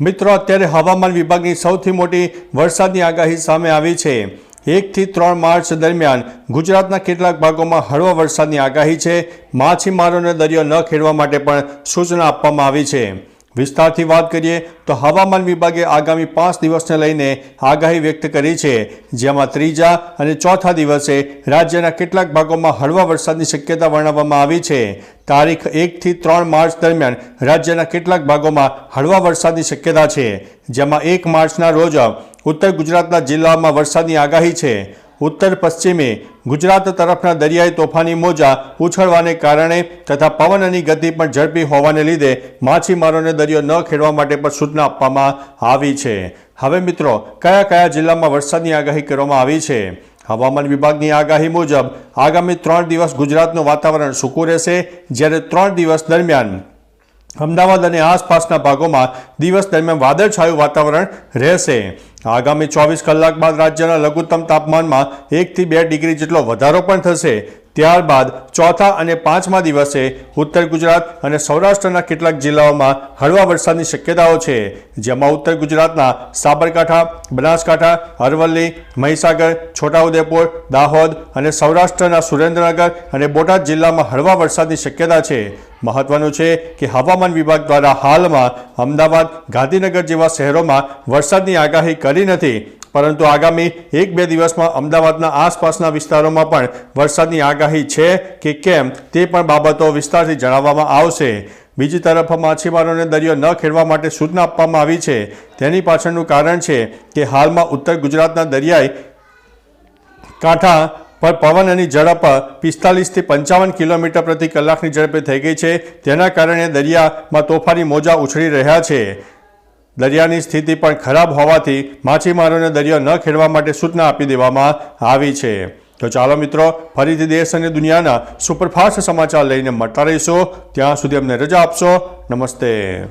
મિત્રો, અત્યારે હવામાન વિભાગની સૌથી મોટી વરસાદની આગાહી સામે આવી છે. એકથી ત્રણ માર્ચ દરમિયાન ગુજરાતના કેટલાક ભાગોમાં હળવા વરસાદની આગાહી છે. માછીમારોને દરિયો ન ખેડવા માટે પણ સૂચના આપવામાં આવી છે. વિસ્તારથી વાત કરીએ તો હવામાન વિભાગે આગામી પાંચ દિવસને લઈને આગાહી વ્યક્ત કરી છે. જેમાં ત્રીજા અને ચોથા દિવસે રાજ્યના કેટલાક ભાગોમાં હળવા વરસાદની શક્યતા વર્ણવવામાં આવી છે. તારીખ એકથી ત્રણ માર્ચ દરમિયાન રાજ્યના કેટલાક ભાગોમાં હળવા વરસાદની શક્યતા છે. જેમાં એક માર્ચના રોજ ઉત્તર ગુજરાતના જિલ્લાઓમાં વરસાદની આગાહી છે. ઉત્તર પશ્ચિમે ગુજરાત તરફના દરિયાઈ તોફાની મોજા ઉછળવાને કારણે તથા પવનની ગતિ પણ ઝડપી હોવાને લીધે માછીમારોને દરિયો ન ખેડવા માટે પણ સૂચના આપવામાં આવી છે. હવે મિત્રો, કયા કયા જિલ્લામાં વરસાદની આગાહી કરવામાં આવી છે? હવામાન વિભાગની આગાહી મુજબ આગામી ત્રણ દિવસ ગુજરાતનું વાતાવરણ સૂકું રહેશે. જ્યારે ત્રણ દિવસ દરમિયાન અમદાવાદ અને આસપાસના ભાગોમાં દિવસ દરમિયાન વાદળછાયું વાતાવરણ રહેશે. આગામી ચોવીસ કલાક બાદ રાજ્યના લઘુત્તમ તાપમાનમાં એકથી બે ડિગ્રી જેટલો વધારો પણ થશે. ત્યારબાદ ચોથા અને પાંચમા દિવસે ઉત્તર ગુજરાત અને સૌરાષ્ટ્રના કેટલાક જિલ્લાઓમાં હળવા વરસાદની શક્યતાઓ છે, જેમાં ઉત્તર ગુજરાતના સાબરકાંઠા, બનાસકાંઠા, અરવલ્લી, મહીસાગર, છોટાઉદેપુર, દાહોદ અને સૌરાષ્ટ્રના સુરેન્દ્રનગર અને બોટાદ જિલ્લામાં હળવા વરસાદની શક્યતા છે. મહત્વનું છે કે હવામાન વિભાગ દ્વારા હાલમાં અમદાવાદ, ગાંધીનગર જેવા શહેરોમાં વરસાદની આગાહી કરી નથી. પરંતુ આગામી એક બે દિવસમાં અમદાવાદના આસપાસના વિસ્તારોમાં પણ વરસાદની આગાહી છે કે કેમ તે પણ બાબતો વિસ્તારથી જણાવવામાં આવશે. બીજી તરફ માછીમારોને દરિયો ન ખેડવા માટે સૂચના આપવામાં આવી છે. તેની પાછળનું કારણ છે કે હાલમાં ઉત્તર ગુજરાતના દરિયાઈ કાંઠા પર પવનની ઝડપ પિસ્તાલીસથી પંચાવન કિલોમીટર પ્રતિ કલાકની ઝડપે થઈ ગઈ છે. તેના કારણે દરિયામાં તોફાની મોજા ઉછળી રહ્યા છે. દરિયાની સ્થિતિ પણ ખરાબ હોવાથી માછીમારોને દરિયો ન ખેડવા માટે સૂચના આપી દેવામાં આવી છે. તો ચાલો મિત્રો, ફરીથી દેશ અને દુનિયાના સુપરફાસ્ટ સમાચાર લઈને મળતા રહીશું. ત્યાં સુધી અમને રજા આપશો. નમસ્તે.